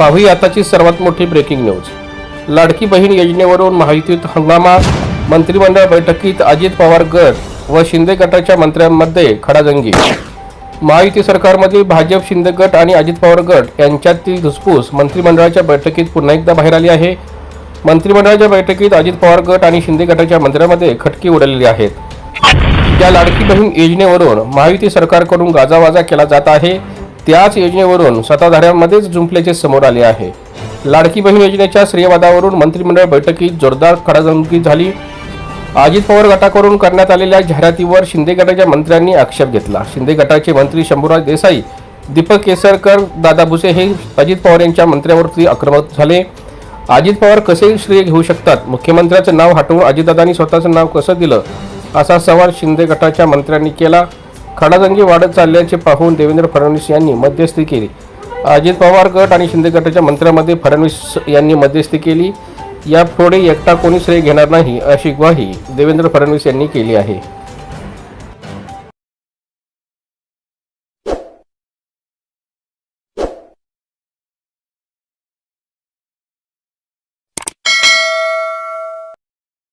पाहूया आताची सर्वात मोठी ब्रेकिंग न्यूज लाडकी बहीण योजनेवरून महायुतीत हंगामा मंत्रिमंडळ बैठकीत अजित पवार गट व शिंदे गटाच्या मंत्र्यांमध्ये खडाजंगी. महायुती सरकारमधील भाजप शिंदे गट आणि अजित पवार गट यांच्यातील धुसफूस मंत्रिमंडळाच्या बैठकीत पुन्हा एकदा बाहेर आली आहे. मंत्रिमंडळाच्या बैठकीत अजित पवार गट आणि शिंदे गटाच्या मंत्र्यांमध्ये खटके उडलेली आहेत. या लाडकी बहीण योजनेवरून महायुती सरकारकडून गाजावाजा केला जात आहे. त्याच योजनेवरून सत्ताधाऱ्यांमध्येच जुंपल्याचे समोर आले आहे. लाडकी बहीण योजनेच्या श्रेयवादावरून मंत्रिमंडळ बैठकीत जोरदार खडाजंगी झाली. अजित पवार गटाकडून करण्यात आलेल्या जाहिरातीवर शिंदे गटाच्या मंत्र्यांनी आक्षेप घेतला. शिंदे गटाचे मंत्री शंभूराज देसाई दीपक केसरकर दादा भुसे हे अजित पवार यांच्या मंत्र्यावरती आक्रमक झाले. अजित पवार कसे श्रेय घेऊ शकतात? मुख्यमंत्र्याचं नाव हटवून अजितदादांनी स्वतःचं नाव कसं दिलं? असा सवाल शिंदे गटाच्या मंत्र्यांनी केला. खडाजंगी वाढत चालल्याचे पाहून देवेंद्र फडणवीस यांनी मध्यस्थी केली. अजित पवार गट आणि शिंदे गटाच्या मंत्र्यामध्ये फडणवीस यांनी मध्यस्थी केली. यापुढे एकटा कोणी श्रेय घेणार नाही अशी ग्वाही देवेंद्र फडणवीस यांनी केली आहे.